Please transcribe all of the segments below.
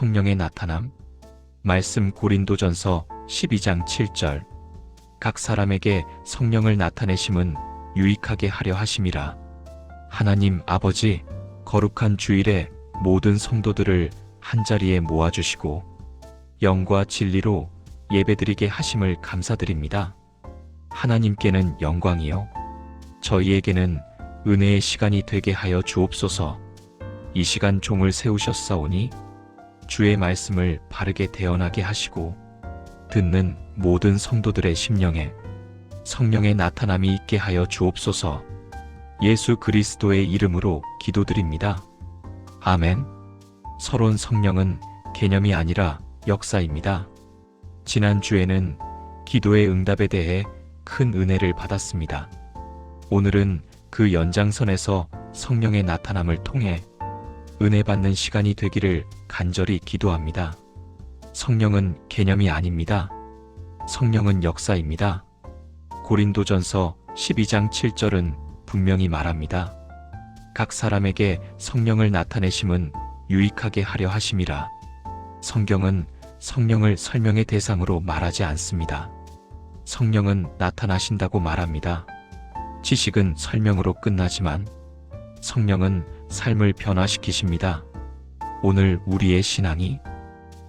성령의 나타남 말씀 고린도전서 12장 7절 각 사람에게 성령을 나타내심은 유익하게 하려 하심이라 하나님 아버지 거룩한 주일에 모든 성도들을 한자리에 모아주시고 영과 진리로 예배드리게 하심을 감사드립니다. 하나님께는 영광이요. 저희에게는 은혜의 시간이 되게 하여 주옵소서. 이 시간 종을 세우셨사오니 주의 말씀을 바르게 대언하게 하시고 듣는 모든 성도들의 심령에 성령의 나타남이 있게 하여 주옵소서. 예수 그리스도의 이름으로 기도드립니다. 아멘. 서론 성령은 개념이 아니라 역사입니다. 지난주에는 기도의 응답에 대해 큰 은혜를 받았습니다. 오늘은 그 연장선에서 성령의 나타남을 통해 은혜 받는 시간이 되기를 간절히 기도합니다. 성령은 개념이 아닙니다. 성령은 역사입니다. 고린도전서 12장 7절은 분명히 말합니다. 각 사람에게 성령을 나타내심은 유익하게 하려 하심이라. 성경은 성령을 설명의 대상으로 말하지 않습니다. 성령은 나타나신다고 말합니다. 지식은 설명으로 끝나지만 성령은 삶을 변화시키십니다. 오늘 우리의 신앙이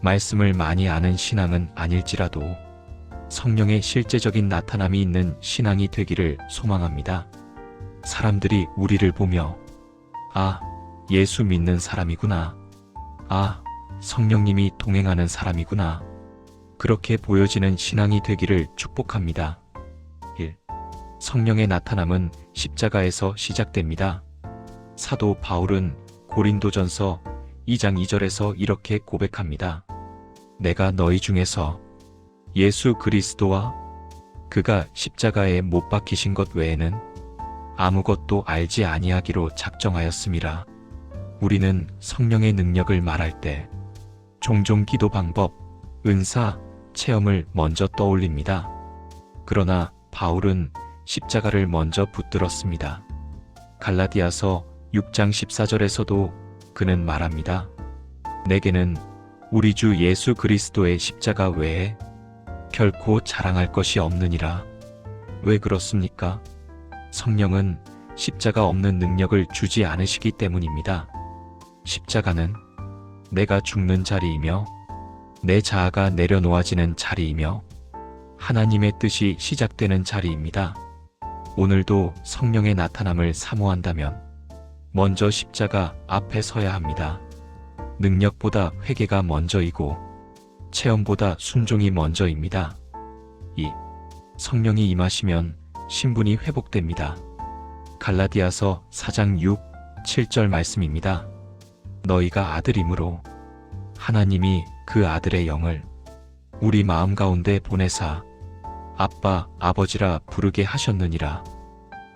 말씀을 많이 아는 신앙은 아닐지라도 성령의 실제적인 나타남이 있는 신앙이 되기를 소망합니다. 사람들이 우리를 보며 아, 예수 믿는 사람이구나. 아, 성령님이 동행하는 사람이구나. 그렇게 보여지는 신앙이 되기를 축복합니다. 1. 성령의 나타남은 십자가에서 시작됩니다. 사도 바울은 고린도전서 2장 2절에서 이렇게 고백합니다. 내가 너희 중에서 예수 그리스도와 그가 십자가에 못 박히신 것 외에는 아무것도 알지 아니하기로 작정하였음이라. 우리는 성령의 능력을 말할 때 종종 기도 방법, 은사, 체험을 먼저 떠올립니다. 그러나 바울은 십자가를 먼저 붙들었습니다. 갈라디아서 6장 14절에서도 그는 말합니다. 내게는 우리 주 예수 그리스도의 십자가 외에 결코 자랑할 것이 없느니라. 왜 그렇습니까? 성령은 십자가 없는 능력을 주지 않으시기 때문입니다. 십자가는 내가 죽는 자리이며 내 자아가 내려놓아지는 자리이며 하나님의 뜻이 시작되는 자리입니다. 오늘도 성령의 나타남을 사모한다면 먼저 십자가 앞에 서야 합니다. 능력보다 회개가 먼저이고 체험보다 순종이 먼저입니다. 2. 성령이 임하시면 신분이 회복됩니다. 갈라디아서 4장 6, 7절 말씀입니다. 너희가 아들이므로 하나님이 그 아들의 영을 우리 마음 가운데 보내사 아빠, 아버지라 부르게 하셨느니라.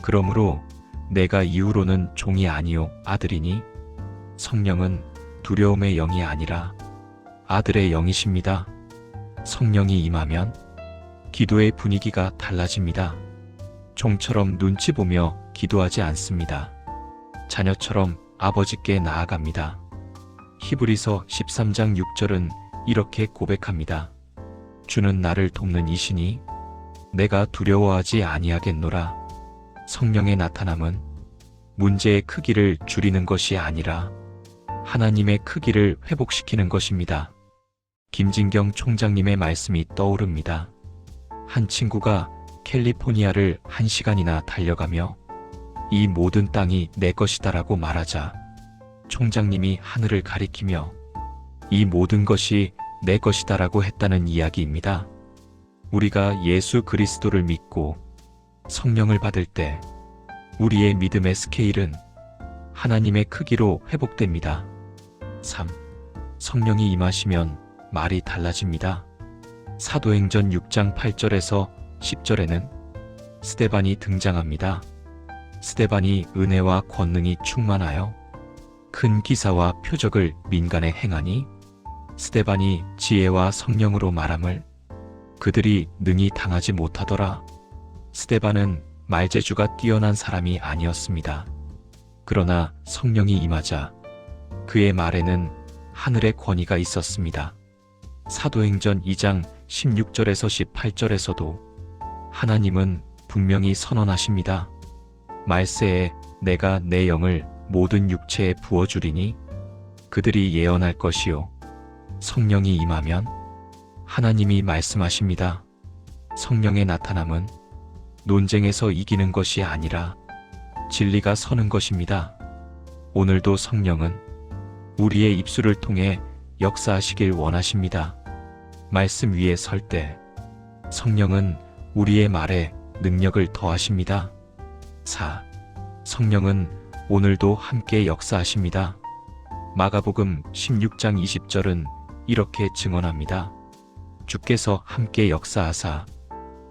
그러므로 내가 이후로는 종이 아니요 아들이니 성령은 두려움의 영이 아니라 아들의 영이십니다. 성령이 임하면 기도의 분위기가 달라집니다. 종처럼 눈치 보며 기도하지 않습니다. 자녀처럼 아버지께 나아갑니다. 히브리서 13장 6절은 이렇게 고백합니다. 주는 나를 돕는 이시니 내가 두려워하지 아니하겠노라. 성령의 나타남은 문제의 크기를 줄이는 것이 아니라 하나님의 크기를 회복시키는 것입니다. 김진경 총장님의 말씀이 떠오릅니다. 한 친구가 캘리포니아를 한 시간이나 달려가며 이 모든 땅이 내 것이다라고 말하자 총장님이 하늘을 가리키며 이 모든 것이 내 것이다라고 했다는 이야기입니다. 우리가 예수 그리스도를 믿고 성령을 받을 때 우리의 믿음의 스케일은 하나님의 크기로 회복됩니다. 3. 성령이 임하시면 말이 달라집니다. 사도행전 6장 8절에서 10절에는 스테반이 등장합니다. 스테반이 은혜와 권능이 충만하여 큰 기사와 표적을 민간에 행하니 스테반이 지혜와 성령으로 말함을 그들이 능히 당하지 못하더라. 스테반은 말재주가 뛰어난 사람이 아니었습니다. 그러나 성령이 임하자 그의 말에는 하늘의 권위가 있었습니다. 사도행전 2장 16절에서 18절에서도 하나님은 분명히 선언하십니다. 말세에 내가 내 영을 모든 육체에 부어주리니 그들이 예언할 것이요. 성령이 임하면 하나님이 말씀하십니다. 성령의 나타남은 논쟁에서 이기는 것이 아니라 진리가 서는 것입니다. 오늘도 성령은 우리의 입술을 통해 역사하시길 원하십니다. 말씀 위에 설 때 성령은 우리의 말에 능력을 더하십니다. 4. 성령은 오늘도 함께 역사하십니다. 마가복음 16장 20절은 이렇게 증언합니다. 주께서 함께 역사하사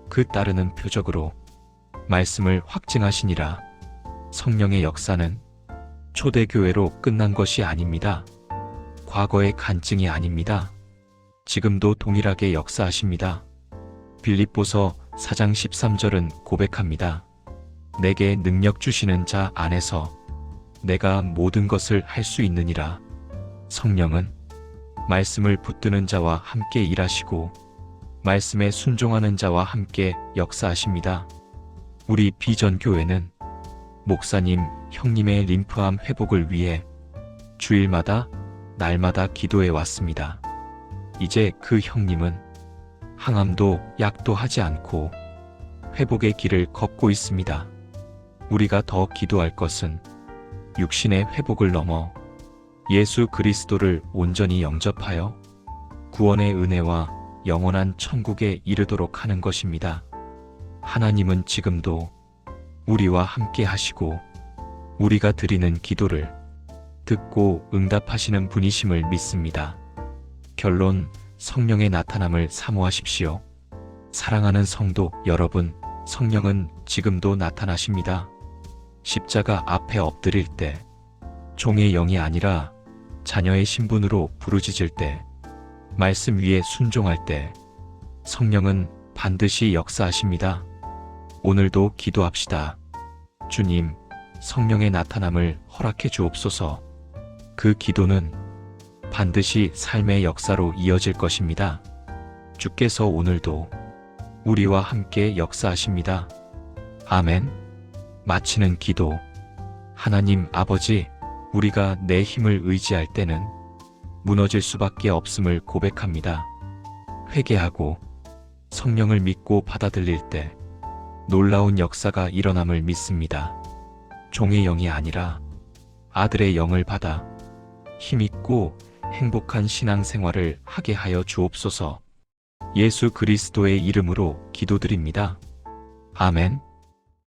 그 따르는 표적으로 말씀을 확증하시니라. 성령의 역사는 초대교회로 끝난 것이 아닙니다. 과거의 간증이 아닙니다. 지금도 동일하게 역사하십니다. 빌립보서 4장 13절은 고백합니다. 내게 능력 주시는 자 안에서 내가 모든 것을 할 수 있느니라. 성령은 말씀을 붙드는 자와 함께 일하시고 말씀에 순종하는 자와 함께 역사하십니다. 우리 비전 교회는 목사님, 형님의 림프암 회복을 위해 주일마다 날마다 기도해 왔습니다. 이제 그 형님은 항암도 약도 하지 않고 회복의 길을 걷고 있습니다. 우리가 더 기도할 것은 육신의 회복을 넘어 예수 그리스도를 온전히 영접하여 구원의 은혜와 영원한 천국에 이르도록 하는 것입니다. 하나님은 지금도 우리와 함께 하시고 우리가 드리는 기도를 듣고 응답하시는 분이심을 믿습니다. 결론 성령의 나타남을 사모하십시오. 사랑하는 성도 여러분, 성령은 지금도 나타나십니다. 십자가 앞에 엎드릴 때, 종의 영이 아니라 자녀의 신분으로 부르짖을 때, 말씀 위에 순종할 때, 성령은 반드시 역사하십니다. 오늘도 기도합시다. 주님, 성령의 나타남을 허락해 주옵소서. 그 기도는 반드시 삶의 역사로 이어질 것입니다. 주께서 오늘도 우리와 함께 역사하십니다. 아멘. 마치는 기도. 하나님 아버지, 우리가 내 힘을 의지할 때는 무너질 수밖에 없음을 고백합니다. 회개하고 성령을 믿고 받아들일 때 놀라운 역사가 일어남을 믿습니다. 종의 영이 아니라 아들의 영을 받아 힘있고 행복한 신앙생활을 하게 하여 주옵소서. 예수 그리스도의 이름으로 기도드립니다. 아멘.